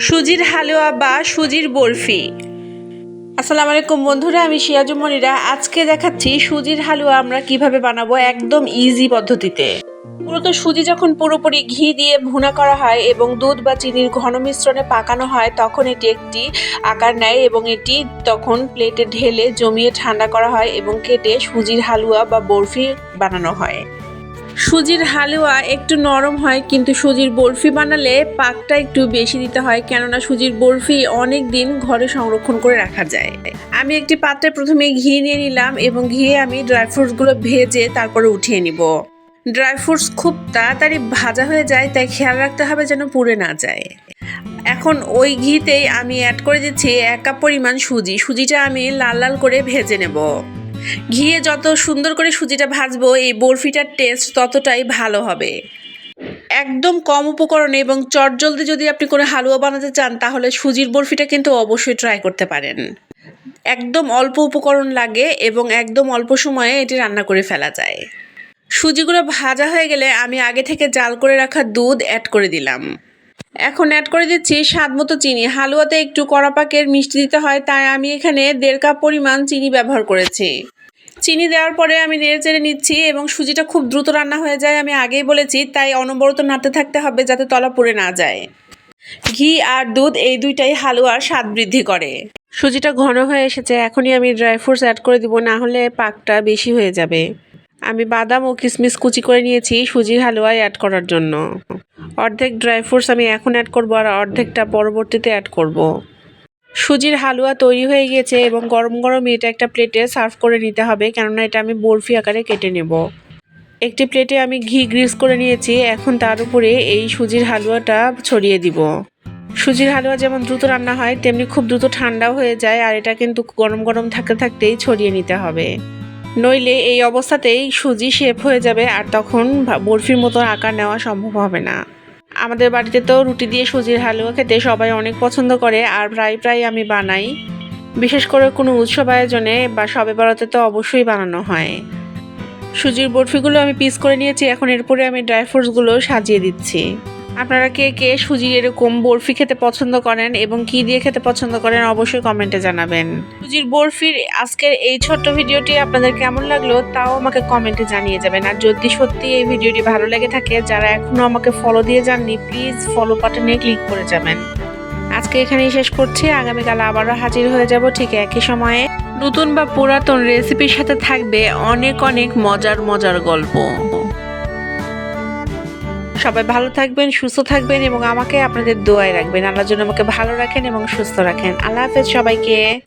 সুজির হালুয়া বা সুজির বরফি। আসসালামু আলাইকুম বন্ধুরা, আমি সিয়াজুমনিরা আজকে দেখাচ্ছি সুজির হালুয়া আমরা কীভাবে বানাবো একদম ইজি পদ্ধতিতে। মূলত সুজি যখন পুরোপুরি ঘি দিয়ে ভুনা করা হয় এবং দুধ বা চিনির ঘন মিশ্রণে পাকানো হয়, তখন এটি একটি আকার নেয় এবং এটি তখন প্লেটে ঢেলে জমিয়ে ঠান্ডা করা হয় এবং কেটে সুজির হালুয়া বা বরফি বানানো হয়। সুজির হালুয়া একটু নরম হয়, কিন্তু সুজির বরফি বানালে পাকটা একটু বেশি দিতে হয়, কেননা সুজির বরফি অনেক দিন ঘরে সংরক্ষণ করে রাখা যায়। আমি একটি পাত্রে প্রথমে ঘি নিয়ে নিলাম এবং ঘিয়ে আমি ড্রাই ফ্রুটসগুলো ভেজে তারপরে উঠিয়ে নিব। ড্রাই ফ্রুটস খুব তাড়াতাড়ি ভাজা হয়ে যায়, তাই খেয়াল রাখতে হবে যেন পুড়ে না যায়। এখন ওই ঘিতেই আমি অ্যাড করে দিচ্ছি এক কাপ পরিমাণ সুজি। সুজিটা আমি লাল লাল করে ভেজে নেব। ঘিয়ে যত সুন্দর করে সুজিটা ভাজবো, এই বরফিটার টেস্ট ততটাই ভালো হবে। একদম কম উপকরণে এবং চটজলদি যদি আপনি কোনো হালুয়া বানাতে চান, তাহলে সুজির বরফিটা কিন্তু অবশ্যই ট্রাই করতে পারেন। একদম অল্প উপকরণ লাগে এবং একদম অল্প সময়ে এটি রান্না করে ফেলা যায়। সুজিগুলো ভাজা হয়ে গেলে আমি আগে থেকে জাল করে রাখা দুধ অ্যাড করে দিলাম। এখন অ্যাড করে দিচ্ছি স্বাদ মতো চিনি। হালুয়াতে একটু কড়া পাকের মিষ্টি দিতে হয়, তাই আমি এখানে দেড় কাপ পরিমাণ চিনি ব্যবহার করেছি। চিনি দেওয়ার পরে আমি নেড়ে চেড়ে নিচ্ছি এবং সুজিটা খুব দ্রুত রান্না হয়ে যায়। আমি আগেই বলেছি, তাই অনবরত নাড়তে থাকতে হবে যাতে তলা পুড়ে না যায়। ঘি আর দুধ এই দুইটাই হালুয়ার স্বাদ বৃদ্ধি করে। সুজিটা ঘন হয়ে এসেছে, এখনই আমি ড্রাই ফ্রুটস অ্যাড করে দিব, না হলে পাকটা বেশি হয়ে যাবে। আমি বাদাম ও কিশমিশ কুচি করে নিয়েছি সুজির হালুয়ায় অ্যাড করার জন্য। অর্ধেক ড্রাই ফ্রুটস আমি এখন অ্যাড করব আর অর্ধেকটা পরবর্তীতে অ্যাড করব। সুজির হালুয়া তৈরি হয়ে গিয়েছে এবং গরম গরম এটা একটা প্লেটে সার্ভ করে নিতে হবে, কেননা এটা আমি বরফি আকারে কেটে নেব। একটি প্লেটে আমি ঘি গ্রিস করে নিয়েছি, এখন তার উপরে এই সুজির হালুয়াটা ছড়িয়ে দিব। সুজির হালুয়া যেমন দ্রুত রান্না হয়, তেমনি খুব দ্রুত ঠান্ডাও হয়ে যায়, আর এটা কিন্তু গরম গরম থাকতে থাকতেই ছড়িয়ে নিতে হবে। নইলে এই অবস্থাতেই সুজি শেপ হয়ে যাবে, আর তখন বরফির মতো আকার নেওয়া সম্ভব হবে না। আমাদের বাড়িতে তো রুটি দিয়ে সুজির হালুয়া খেতে সবাই অনেক পছন্দ করে, আর প্রায় প্রায় আমি বানাই। বিশেষ করে কোনো উৎসব আয়োজনে বা সবে বেড়াতে তো অবশ্যই বানানো হয়। সুজির বরফিগুলো আমি পিস করে নিয়েছি, এখন এরপরে আমি ড্রাই ফ্রুটসগুলো সাজিয়ে দিচ্ছি। আপনারা কে কে সুজির এরকম বরফি খেতে পছন্দ করেন এবং কি দিয়ে খেতে পছন্দ করেন অবশ্যই কমেন্টে জানাবেন। সুজির বরফির আজকের এই ছোট্ট ভিডিওটি আপনাদের কেমন লাগল তাও আমাকে কমেন্টে জানিয়ে যাবেন। আর যদি সত্যি এই ভিডিওটি ভালো লেগে থাকে, যারা এখনও আমাকে ফলো দিয়ে যাননি প্লিজ ফলো বাটনে ক্লিক করে যাবেন। আজকে এখানেই শেষ করছি। আগামীকাল আবারও হাজির হয়ে যাব ঠিক একই সময়ে। নতুন বা পুরাতন রেসিপির সাথে থাকবে অনেক অনেক মজার মজার গল্প। সবাই ভালো থাকবেন, সুস্থ থাকবেন এবং আমাকে আপনাদের দোয়ায় রাখবেন। আল্লাহ জন্য আমাকে ভালো রাখেন এবং সুস্থ রাখেন। আল্লাহ হাফেজ সবাইকে।